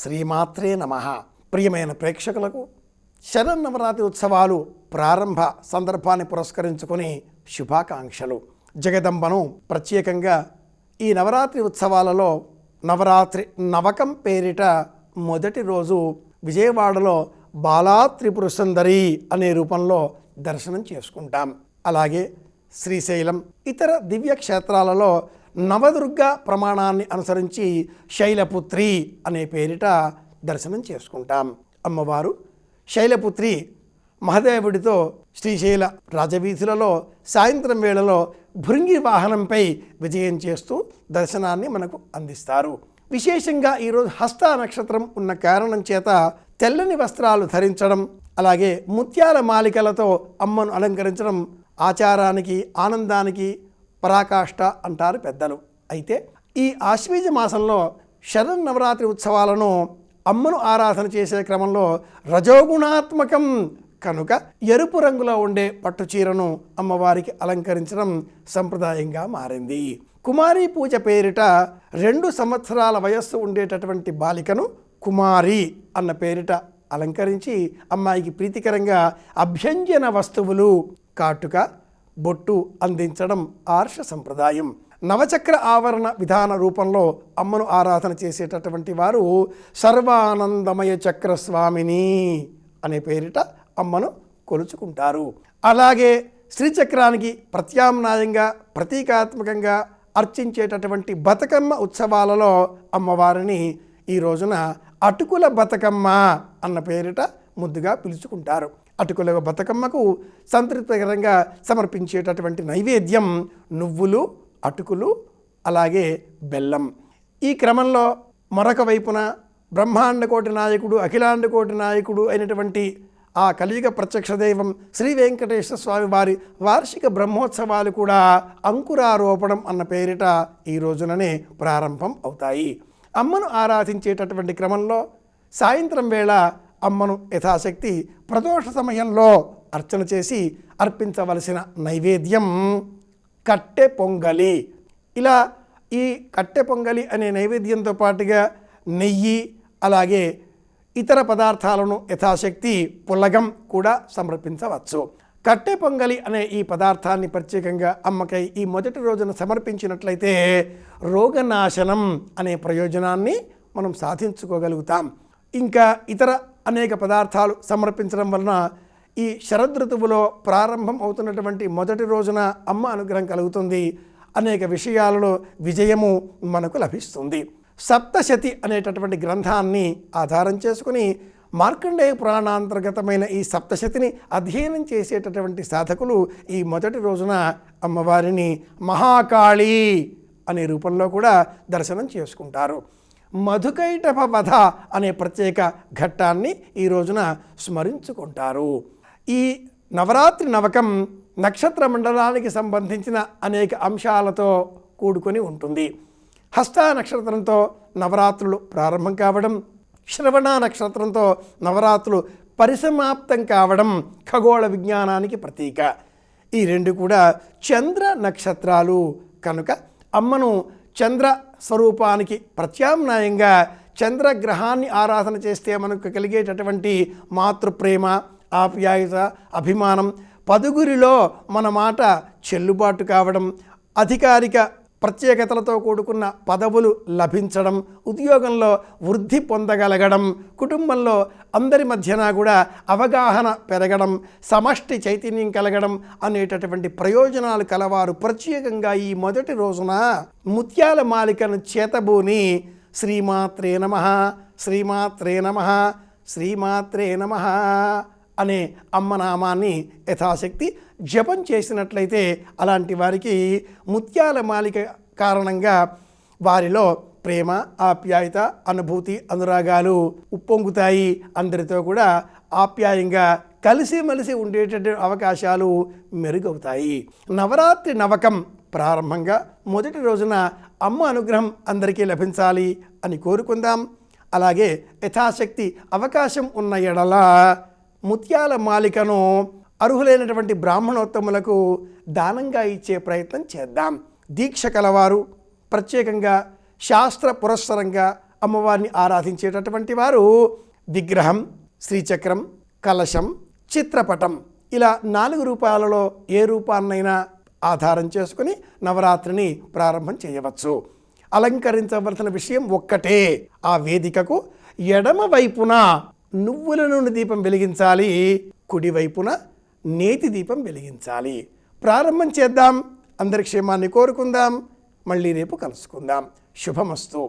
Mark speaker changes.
Speaker 1: శ్రీమాత్రే నమ. ప్రియమైన ప్రేక్షకులకు శరన్నవరాత్రి ఉత్సవాలు ప్రారంభ సందర్భాన్ని పురస్కరించుకొని శుభాకాంక్షలు. జగదంబను ప్రత్యేకంగా ఈ నవరాత్రి ఉత్సవాలలో నవరాత్రి నవకం పేరిట మొదటి రోజు విజయవాడలో బాలా త్రిపుర సుందరి అనే రూపంలో దర్శనం చేసుకుంటాం. అలాగే శ్రీశైలం ఇతర దివ్య క్షేత్రాలలో నవదుర్గ ప్రమాణాన్ని అనుసరించి శైలపుత్రి అనే పేరిట దర్శనం చేసుకుంటాం. అమ్మవారు శైలపుత్రి మహదేవుడితో శ్రీశైల రాజవీధులలో సాయంత్రం వేళలో భృంగి వాహనంపై విజయం చేస్తూ దర్శనాన్ని మనకు అందిస్తారు. విశేషంగా ఈరోజు హస్త నక్షత్రం ఉన్న కారణం చేత తెల్లని వస్త్రాలు ధరించడం అలాగే ముత్యాల మాలికలతో అమ్మను అలంకరించడం ఆచారానికి ఆనందానికి పరాకాష్ట అంటారు పెద్దలు. అయితే ఈ ఆశ్వీజ మాసంలో శరన్నవరాత్రి ఉత్సవాలను అమ్మను ఆరాధన చేసే క్రమంలో రజోగుణాత్మకం కనుక ఎరుపు రంగులో ఉండే పట్టు చీరను అమ్మవారికి అలంకరించడం సంప్రదాయంగా మారింది. కుమారి పూజ పేరిట రెండు సంవత్సరాల వయస్సు ఉండేటటువంటి బాలికను కుమారి అన్న పేరిట అలంకరించి అమ్మాయికి ప్రీతికరంగా అభ్యంజన వస్తువులు కాటుక బొట్టు అందించడం ఆర్ష సంప్రదాయం. నవచక్ర ఆవరణ విధాన రూపంలో అమ్మను ఆరాధన చేసేటటువంటి వారు సర్వానందమయ చక్రస్వామిని అనే పేరిట అమ్మను కొలుచుకుంటారు. అలాగే శ్రీచక్రానికి ప్రత్యామ్నాయంగా ప్రతీకాత్మకంగా అర్చించేటటువంటి బతుకమ్మ ఉత్సవాలలో అమ్మవారిని ఈ రోజున అటుకుల బతుకమ్మ అన్న పేరిట ముద్దుగా పిలుచుకుంటారు. అటుకుల బతుకమ్మకు సంతృప్తికరంగా సమర్పించేటటువంటి నైవేద్యం నువ్వులు అటుకులు అలాగే బెల్లం. ఈ క్రమంలో మరొక వైపున బ్రహ్మాండకోటి నాయకుడు అఖిలాండకోటి నాయకుడు అయినటువంటి ఆ కలియుగ ప్రత్యక్ష దైవం శ్రీ వెంకటేశ్వర స్వామి వారి వార్షిక బ్రహ్మోత్సవాలు కూడా అంకురారోపణం అన్న పేరిట ఈ రోజుననే ప్రారంభం అవుతాయి. అమ్మను ఆరాధించేటటువంటి క్రమంలో సాయంత్రం వేళ అమ్మను యథాశక్తి ప్రదోష సమయంలో అర్చన చేసి అర్పించవలసిన నైవేద్యం కట్టె పొంగలి. ఇలా ఈ కట్టె పొంగలి అనే నైవేద్యంతో పాటుగా నెయ్యి అలాగే ఇతర పదార్థాలను యథాశక్తి పుల్లగం కూడా సమర్పించవచ్చు. కట్టె పొంగలి అనే ఈ పదార్థాన్ని ప్రత్యేకంగా అమ్మకై ఈ మొదటి రోజున సమర్పించినట్లయితే రోగనాశనం అనే ప్రయోజనాన్ని మనం సాధించుకోగలుగుతాం. ఇంకా ఇతర అనేక పదార్థాలు సమర్పించడం వలన ఈ శరదృతువులో ప్రారంభం అవుతున్నటువంటి మొదటి రోజున అమ్మ అనుగ్రహం కలుగుతుంది. అనేక విషయాలలో విజయము మనకు లభిస్తుంది. సప్తశతి అనేటటువంటి గ్రంథాన్ని ఆధారం చేసుకుని మార్కండేయ పురాణాంతర్గతమైన ఈ సప్తశతిని అధ్యయనం చేసేటటువంటి సాధకులు ఈ మొదటి రోజున అమ్మవారిని మహాకాళి అనే రూపంలో కూడా దర్శనం చేసుకుంటారు. మధుకైటభ వధ అనే ప్రత్యేక ఘట్టాన్ని ఈ రోజున స్మరించుకుంటారు. ఈ నవరాత్రి నవకం నక్షత్ర మండలానికి సంబంధించిన అనేక అంశాలతో కూడుకొని ఉంటుంది. హస్త నక్షత్రంతో నవరాత్రులు ప్రారంభం కావడం శ్రవణ నక్షత్రంతో నవరాత్రులు పరిసమాప్తం కావడం ఖగోళ విజ్ఞానానికి ప్రతీక. ఈ రెండు కూడా చంద్ర నక్షత్రాలు కనుక అమ్మను చంద్ర స్వరూపానికి ప్రత్యామ్నాయంగా చంద్రగ్రహాన్ని ఆరాధన చేస్తే మనకు కలిగేటటువంటి మాతృప్రేమ ఆప్యాయత అభిమానం పదుగురిలో మన మాట చెల్లుబాటు కావడం అధికారిక ప్రత్యేకతలతో కూడుకున్న పదవులు లభించడం ఉద్యోగంలో వృద్ధి పొందగలగడం కుటుంబంలో అందరి మధ్యన కూడా అవగాహన పెరగడం సమష్టి చైతన్యం కలగడం అనేటటువంటి ప్రయోజనాలు కలవారు ప్రత్యేకంగా ఈ మొదటి రోజున. ముత్యాల మాలికను చేతబూని శ్రీమాత్రే నమ శ్రీమాత్రే నమ శ్రీమాత్రే నమ. అనే అమ్మనామాన్ని యథాశక్తి జపం చేసినట్లయితే అలాంటి వారికి ముత్యాల మాలిక కారణంగా వారిలో ప్రేమ ఆప్యాయత అనుభూతి అనురాగాలు ఉప్పొంగుతాయి. అందరితో కూడా ఆప్యాయంగా కలిసిమెలిసి ఉండేటటువంటి అవకాశాలు మెరుగవుతాయి. నవరాత్రి నవకం ప్రారంభంగా మొదటి రోజున అమ్మ అనుగ్రహం అందరికీ లభించాలి అని కోరుకుందాం. అలాగే యథాశక్తి అవకాశం ఉన్న ఎడల ముత్యాల మాలికను అర్హులైనటువంటి బ్రాహ్మణోత్తములకు దానంగా ఇచ్చే ప్రయత్నం చేద్దాం. దీక్ష కలవారు ప్రత్యేకంగా శాస్త్ర పురస్సరంగా అమ్మవారిని ఆరాధించేటటువంటి వారు విగ్రహం శ్రీచక్రం కలశం చిత్రపటం ఇలా నాలుగు రూపాలలో ఏ రూపాన్నైనా ఆధారం చేసుకుని నవరాత్రిని ప్రారంభం చేయవచ్చు. అలంకరించవలసిన విషయం ఒక్కటే ఆ వేదికకు ఎడమ వైపున నువ్వుల నుండి దీపం వెలిగించాలి కుడివైపున నేతి దీపం వెలిగించాలి. ప్రారంభం చేద్దాం అందరి క్షేమాన్ని కోరుకుందాం మళ్ళీ రేపు కలుసుకుందాం. శుభమస్తు.